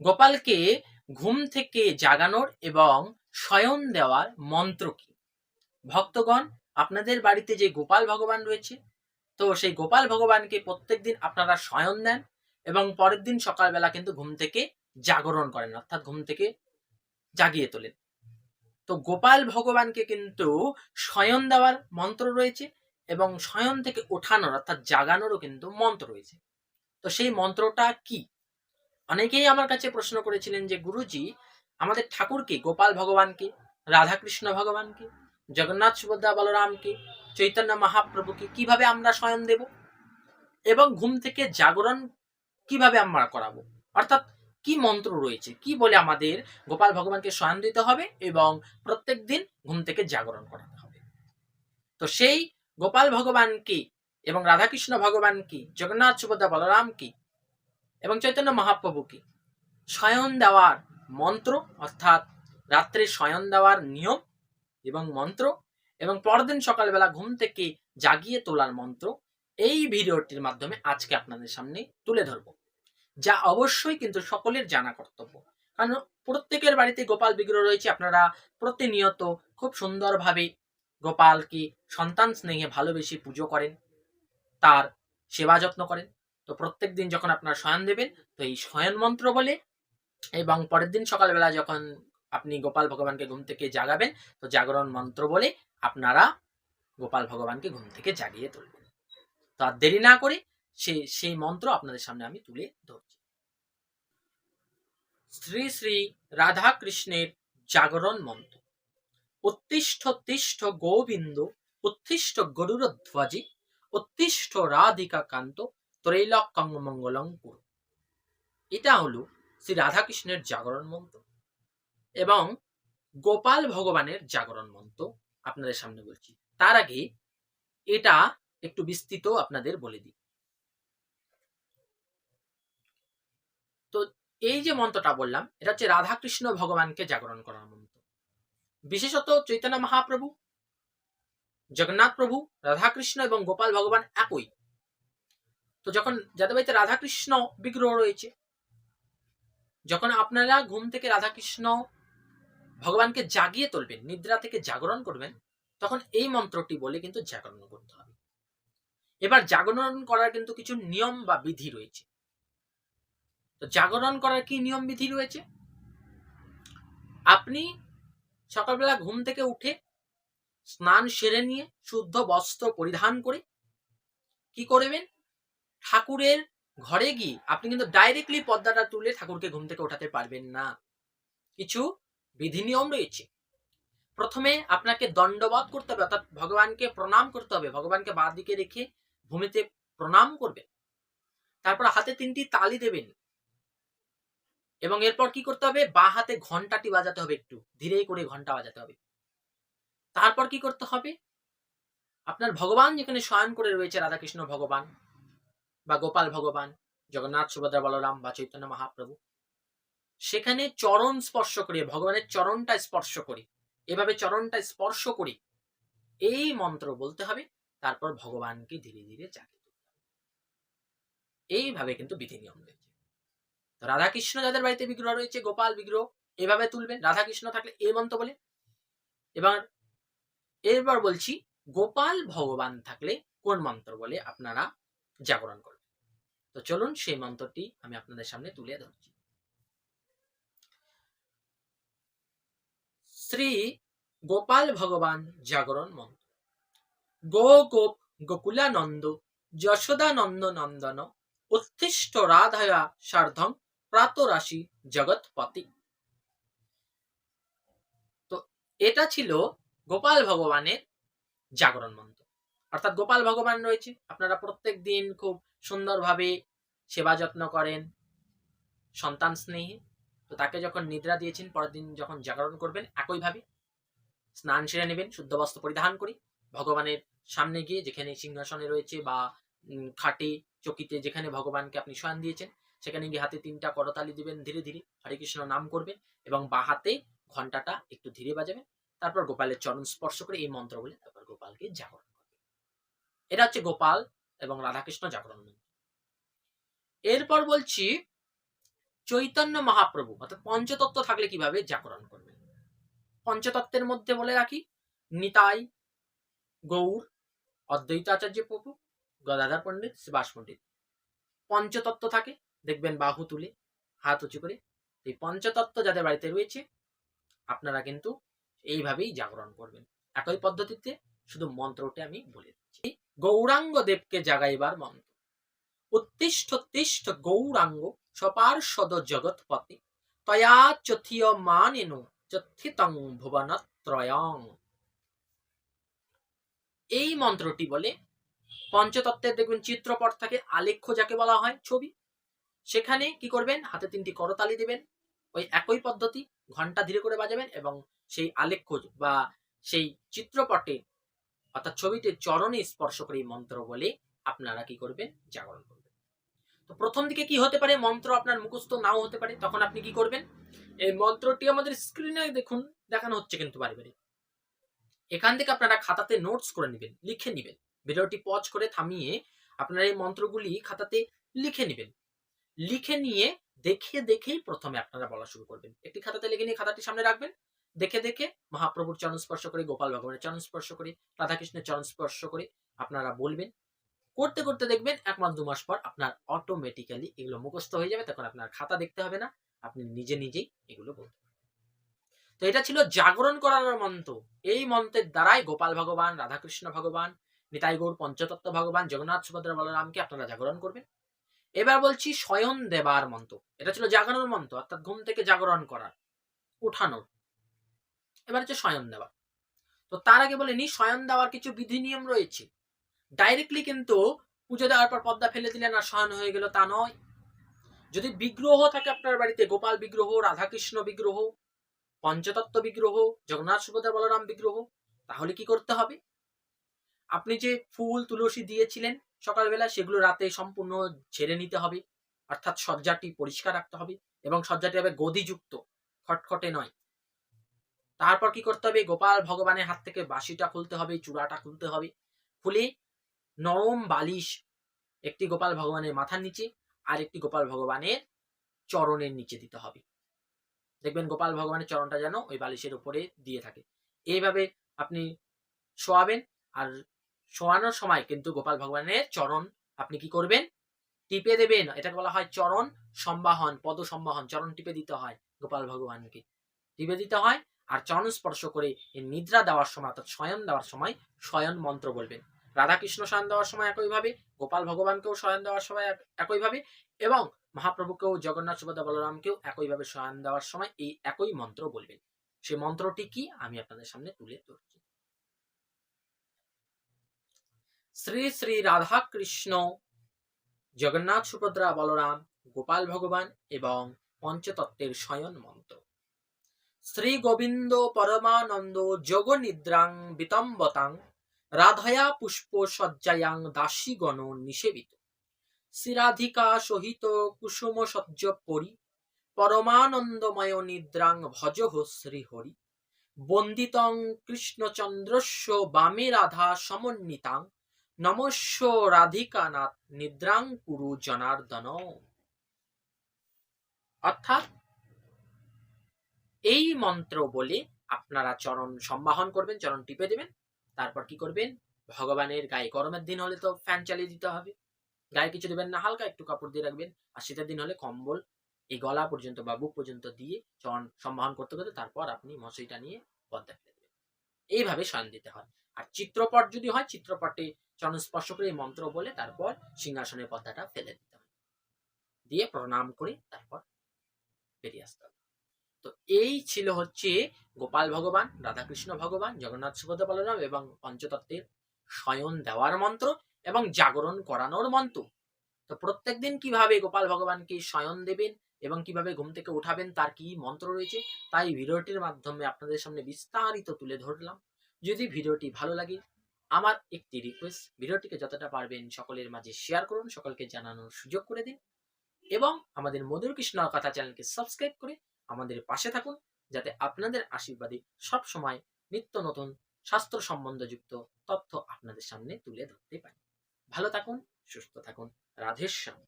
গোপালকে ঘুম থেকে জাগানোর এবং শয়ন দেওয়ার মন্ত্র কি? ভক্তগণ, আপনাদের বাড়িতে যে গোপাল ভগবান রয়েছে, তো সেই গোপাল ভগবানকে প্রত্যেকদিন আপনারা শয়ন দেন এবং পরের দিন সকালবেলা কিন্তু ঘুম থেকে জাগরণ করেন, অর্থাৎ ঘুম থেকে জাগিয়ে তোলেন। তো গোপাল ভগবানকে কিন্তু শয়ন দেওয়ার মন্ত্র রয়েছে এবং শয়ন থেকে ওঠানোর, অর্থাৎ জাগানোরও কিন্তু মন্ত্র রয়েছে। তো সেই মন্ত্রটা কি? অনেকেই আমার কাছে প্রশ্ন করেছিলেন যে, গুরুজি, আমাদের ঠাকুরকে, গোপাল ভগবানকে, রাধাকৃষ্ণ ভগবানকে, জগন্নাথ সুভদ্রা বলরামকে, চৈতন্য মহাপ্রভুকে কীভাবে আমরা শয়ন দেব? এবং ঘুম থেকে জাগরণ কীভাবে আমরা করাবো? অর্থাৎ কি মন্ত্র রয়েছে? কি বলে আমাদের গোপাল ভগবানকে শয়ন দিতে হবে এবং প্রত্যেক দিন ঘুম থেকে জাগরণ করাতে হবে? তো সেই গোপাল ভগবানকে এবং রাধাকৃষ্ণ ভগবানকে, জগন্নাথ সুভদ্রা বলরামকে এবং চৈতন্য মহাপ্রভুকে শয়ন দেওয়ার মন্ত্র, অর্থাৎ রাত্রে শয়ন দেওয়ার নিয়ম এবং মন্ত্র এবং পরদিন সকালবেলা ঘুম থেকে জাগিয়ে তোলার মন্ত্র, এই ভিডিওটির মাধ্যমে আজকে আপনাদের সামনে তুলে ধরব। যা অবশ্যই কিন্তু সকলের জানা কর্তব্য। কারণ প্রত্যেকের বাড়িতে গোপাল বিগ্রহ রয়েছে, আপনারা প্রতিনিয়ত খুব সুন্দরভাবে গোপালকে সন্তান স্নেহে ভালোবেসে পুজো করেন, তার সেবা যত্ন করেন। তো প্রত্যেক দিন যখন আপনারা শয়ন দেবেন, তো এই শয়ন মন্ত্র বলে এবং পরের দিন সকালবেলা যখন আপনি গোপাল ভগবানকে ঘুম থেকে জাগাবেন, তো জাগরণ মন্ত্র বলে আপনারা গোপাল ভগবানকে ঘুম থেকে জাগিয়ে তুলবেন। তো আর দেরি না করে সেই সেই মন্ত্র আপনাদের সামনে আমি তুলে ধরছি। শ্রী শ্রী রাধা কৃষ্ণের জাগরণ মন্ত্র। উত্তিষ্ঠ তিষ্ঠ গোবিন্দ, উত্তিষ্ঠ গরুরধ্বজি, উত্তিষ্ঠ রাধিকা কান্ত ত্রৈলক্যং মঙ্গলং কুরু এটা হলো শ্রী রাধাকৃষ্ণের জাগরণ মন্ত্র এবং গোপাল ভগবানের জাগরণ মন্ত্র আপনাদের সামনে বলছি। তার আগে এটা একটু বিস্তৃত আপনাদের বলে দিই। তো এই যে মন্ত্রটা বললাম, এটা হচ্ছে রাধাকৃষ্ণ ভগবানকে জাগরণ করার মন্ত্র। বিশেষত চৈতন্য মহাপ্রভু, জগন্নাথ প্রভু, রাধাকৃষ্ণ এবং গোপাল ভগবান একই। তো যখন যাদের বাড়িতে রাধাকৃষ্ণ বিগ্রহ রয়েছে, যখন আপনারা ঘুম থেকে রাধাকৃষ্ণ ভগবানকে জাগিয়ে তুলবেন, নিদ্রা থেকে জাগরণ করবেন, তখন এই মন্ত্রটি বলে কিন্তু জাগরণ করতে হবে। এবার জাগরণ করার কিন্তু কিছু নিয়ম বা বিধি রয়েছে। তো জাগরণ করার কি নিয়ম বিধি রয়েছে? আপনি সকালবেলা ঘুম থেকে উঠে স্নান সেরে নিয়ে শুদ্ধ বস্ত্র পরিধান করে কি করবেন? ঠাকুরের ঘরে গিয়ে আপনি কিন্তু ডাইরেক্টলি পর্দাটা তুলে ঠাকুরকে ঘুম থেকে ওঠাতে পারবেন না। কিছু বিধি নিয়ম রয়েছে। প্রথমে আপনাকে দণ্ডবধ করতে হবে, অর্থাৎ ভগবানকে প্রণাম করতে হবে, ভগবানকে বাঁ দিকে রেখে ভূমিতে প্রণাম করবেন। তারপর হাতে তিনটি তালি দেবেন। এবং এরপর কি করতে হবে? বা হাতে ঘন্টাটি বাজাতে হবে একটু ধীরে করে ঘণ্টা বাজাতে হবে। তারপর কি করতে হবে? আপনার ভগবান যেখানে শয়ন করে রয়েছে, রাধাকৃষ্ণ ভগবান বা গোপাল ভগবান, জগন্নাথ, সুভদ্রা, বলরাম বা চৈতন্য মহাপ্রভু। সেখানে চরণ স্পর্শ করে, ভগবানের চরণটা স্পর্শ করে। এভাবে চরণটা স্পর্শ করে, এই মন্ত্র বলতে হবে, তারপর ভগবানকে ধীরে ধীরে তুলতে এইভাবে কিন্তু বিধি নিয়ম রয়েছে রাধাকৃষ্ণ যাদের বাড়িতে বিগ্রহ রয়েছে, গোপাল, বিগ্রহ, এভাবে তুলবেন। রাধাকৃষ্ণ থাকলে এই মন্ত্র বলে। এবার, এরপর বলছি, গোপাল ভগবান থাকলে কোন মন্ত্র বলে আপনারা জাগরণ করবেন? তো চলুন সেই মন্ত্রটি আমি আপনাদের সামনে তুলে ধরছি। শ্রী গোপাল ভগবান জাগরণ মন্ত্র। গো গোপ গোকুলানন্দ, যশোদানন্দ নন্দন উত্তিষ্ঠ রাধায়া সার্ধম প্রাতরাশি জগৎপতি। তো এটা ছিল গোপাল ভগবানের জাগরণ মন্ত্র। অর্থাৎ গোপাল ভগবান রয়েছে। আপনারা প্রত্যেক দিন খুব সুন্দরভাবে সেবা যত্ন করেন সন্তান স্নেহে। তো তাকে যখন নিদ্রা দিয়েছেন, পরের দিন যখন জাগরণ করবেন একইভাবে স্নান সেরে নেবেন, শুদ্ধ বস্ত্র পরিধান করি ভগবানের সামনে গিয়ে যেখানে সিংহাসনে রয়েছে বা খাটে, চকিতে যেখানে ভগবানকে আপনি শয়ন দিয়েছেন, সেখানে গিয়ে হাতে তিনটা করতালি দিবেন ধীরে ধীরে, হরে কৃষ্ণ নাম করবেন এবং বা হাতে ঘন্টাটা একটু ধীরে বাজাবেন। তারপর গোপালের চরণ স্পর্শ করে এই মন্ত্র বলে তারপর গোপালকে জাগরণ এটা হচ্ছে গোপাল এবং রাধাকৃষ্ণ জাগরণ এরপর বলছি, চৈতন্য মহাপ্রভু, অর্থাৎ পঞ্চতত্ত্ব থাকলে কীভাবে জাগরণ করবেন পঞ্চতত্ত্বের মধ্যে বলে রাখি, নিতাই, গৌর অদ্বৈতাচার্য প্রভু, গদাধর পণ্ডিত, সুভাষ পণ্ডিত। পঞ্চতত্ত্ব থাকে, দেখবেন বাহু তুলে, হাত উঁচু করে। এই পঞ্চতত্ত্ব যাদের বাড়িতে রয়েছে, আপনারা কিন্তু এইভাবেই জাগরণ করবেন। একই পদ্ধতিতে শুধু মন্ত্রটি আমি বলে দিচ্ছি। গৌরাঙ্গ দেবকে জাগাইবার মন্ত্র। উত্তিষ্ঠ তিষ্ঠ গৌরাঙ্গ সপার্ষদ জগৎপতি, তয়া চথিয় মানেনু চথিতং ভুবনত্রয়ং। এই মন্ত্রটি বলে পঞ্চতত্ত্বের দেখবেন চিত্রপট থাকে আলেখ্য যাকে বলা হয় ছবি। সেখানে কি করবেন? হাতে তিনটি করতালি দেবেন। ওই একই পদ্ধতি, ঘণ্টা ধীরে করে বাজাবেন এবং সেই আলেখ্য বা সেই চিত্রপটে অর্থাৎ ছবিটির চরণে স্পর্শ করে এই মন্ত্র বলে আপনারা কি করবেন? জাগরণ করবেন। তো প্রথম দিকে কি হতে পারে? মন্ত্র আপনার মুখস্থ নাও হতে পারে। তখন আপনি কি করবেন? এই মন্ত্রটি আমাদের স্ক্রিনে দেখুন, দেখানো হচ্ছে কিন্তু বারে বাড়ি এখান থেকে আপনারা খাতাতে নোটস করে নেবেন, লিখে নেবেন। ভিডিওটি পজ করে থামিয়ে আপনারা এই মন্ত্রগুলি খাতাতে লিখে নেবেন। লিখে নিয়ে দেখে দেখেই প্রথমে আপনারা বলা শুরু করবেন। একটি খাতাতে লিখে নিয়ে খাতাটি সামনে রাখবেন। দেখে দেখে মহাপ্রভুর চরণ স্পর্শ করে, গোপাল ভগবানের চরণ স্পর্শ করে, রাধাকৃষ্ণের চরণ স্পর্শ করে, আপনারা বলবেন। করতে করতে দেখবেন এক মাস, দু মাস পর আপনার অটোমেটিক্যালি এগুলো মুখস্থ হয়ে যাবে, তখন আপনার খাতা দেখতে হবে না, আপনি নিজে নিজেই এগুলো বলতে তো এটা ছিল জাগরণ করানোর মন্ত্র। এই মন্ত্রের দ্বারাই গোপাল ভগবান, রাধাকৃষ্ণ ভগবান, নিতাই গৌর, পঞ্চতত্ত্ব ভগবান, জগন্নাথ সুভদ্রা বলরামকে আপনারা জাগরণ করবেন। এবার বলছি শয়ন দেবার মন্ত্র। এটা ছিল জাগানোর মন্ত্র, অর্থাৎ ঘুম থেকে জাগরণ করার, উঠানোর। এবার হচ্ছে শয়ন দেওয়া। তো তার আগে বলেনি শয়ন দেওয়ার কিছু বিধি নিয়ম রয়েছে। ডাইরেক্টলি কিন্তু পুজো দেওয়ার পর পদ্মা ফেলে দিলেন আর শয়ন হয়ে গেল তা নয়। যদি বিগ্রহ থাকে আপনার বাড়িতে, গোপাল বিগ্রহ, রাধাকৃষ্ণ বিগ্রহ, পঞ্চতত্ত্ব বিগ্রহ, জগন্নাথ, সুভদ্রা, বলরাম বিগ্রহ, তাহলে কি করতে হবে? আপনি যে ফুল, তুলসী দিয়েছিলেন সকালবেলা, সেগুলো রাতে সম্পূর্ণ ঝেড়ে নিতে হবে। অর্থাৎ সজ্জাটি পরিষ্কার রাখতে হবে এবং সজ্জাটি হবে গদিযুক্ত, খটখটে নয়। তারপর কি করতে হবে? গোপাল ভগবানের হাত থেকে বাঁশিটা খুলতে হবে, চূড়াটা খুলতে হবে। খুলে নরম বালিশ একটি গোপাল ভগবানের মাথার নিচে আর একটি গোপাল ভগবানের চরণের নিচে দিতে হবে। দেখবেন গোপাল ভগবানের চরণটা যেন ওই বালিশের উপরে দিয়ে থাকে। এইভাবে আপনি শোয়াবেন আর শোয়ানোর সময় কিন্তু গোপাল ভগবানের চরণ আপনি কি করবেন? টিপে দেবেন। এটাকে বলা হয় চরণ সম্বাহন পদ সম্বাহন চরণ টিপে দিতে হয় গোপাল ভগবানকে। টিপে দিতে হয় আর চরণ স্পর্শ করে নিদ্রা দেওয়ার সময় অর্থাৎ শয়ন দেওয়ার সময় শয়ন মন্ত্র বলবেন। রাধাকৃষ্ণ শয়ন দেওয়ার সময় একইভাবে গোপাল ভগবানকেও শয়ন দেওয়ার সময় একইভাবে এবং মহাপ্রভুকেও জগন্নাথ সুভদ্রা বলরামকেও একইভাবে শয়ন দেওয়ার সময় এই একই মন্ত্র বলবেন। সেই মন্ত্রটি কি? আমি আপনাদের সামনে তুলে ধরছি। শ্রী শ্রী রাধা কৃষ্ণ জগন্নাথ সুভদ্রা বলরাম, গোপাল ভগবান এবং পঞ্চতত্ত্বের শয়ন মন্ত্র। শ্রী গোবিন্দ পরমানন্দ যোগ নিদ্রাং বিতম্বতাং রাধয়া পুষ্প সজ্জায়াং দাসীগণ নিষেবিত। শ্রীরাধিকা সহিত কুসুম সজ্জ পরি পরমানন্দময় নিদ্রাং ভজহ শ্রীহরি। বন্দিতং কৃষ্ণচন্দ্রস্য বামে রাধা সমন্বিতাং, নমস্য রাধিকানাথ নিদ্রাং কুরু জনার্দন। অর্থাৎ এই মন্ত্র বলে আপনারা চরণ সম্বাহন করবেন, চরণ টিপে দেবেন। তারপর কি করবেন? ভগবানের গায়ে গরমের দিন হলে তো ফ্যান চালিয়ে দিতে হবে। গায়ে কিছু দেবেন না, হালকা একটু কাপড় দিয়ে রাখবেন। আর শীতের দিন হলে কম্বল, এই গলা পর্যন্ত বা বুক পর্যন্ত দিয়ে চরণ সম্বাহন করতে করতে তারপর আপনি মশাইটা নিয়ে পদ্মা ফেলে দেবেন। এইভাবে শয়ন দিতে হয়। আর চিত্রপট যদি হয়, চিত্রপটে চরণ স্পর্শ করে এই মন্ত্র বলে তারপর সিংহাসনের পদ্মাটা ফেলে দিতে হয়। দিয়ে প্রণাম করে তারপর বেরিয়ে আসতে হবে। তো এই ছিল হচ্ছে গোপাল ভগবান, রাধাকৃষ্ণ ভগবান, জগন্নাথ সুভদ্রা বলরাম এবং পঞ্চতত্ত্বের শয়ন দেওয়ার মন্ত্র এবং জাগরণ করানোর মন্ত্র। তো প্রত্যেকদিন কীভাবে গোপাল ভগবানকে শয়ন দেবেন এবং কীভাবে ঘুম থেকে উঠাবেন তার কি মন্ত্র রয়েছে, তাই ভিডিওটির মাধ্যমে আপনাদের সামনে বিস্তারিত তুলে ধরলাম। যদি ভিডিওটি ভালো লাগে, আমার একটি রিকোয়েস্ট ভিডিওটিকে যতটা পারবেন সকলের মাঝে শেয়ার করুন, সকলকে জানানোর সুযোগ করে দিন এবং আমাদের মধুর কৃষ্ণ কথা চ্যানেলকে সাবস্ক্রাইব করে আমাদের পাশে থাকুন যাতে আপনাদের আশীর্বাদে সব সময় নিত্য নতুন স্বাস্থ্য সম্বন্ধযুক্ত তথ্য আপনাদের সামনে তুলে ধরতে পারি। ভালো থাকুন, সুস্থ থাকুন। রাধেশ্যাম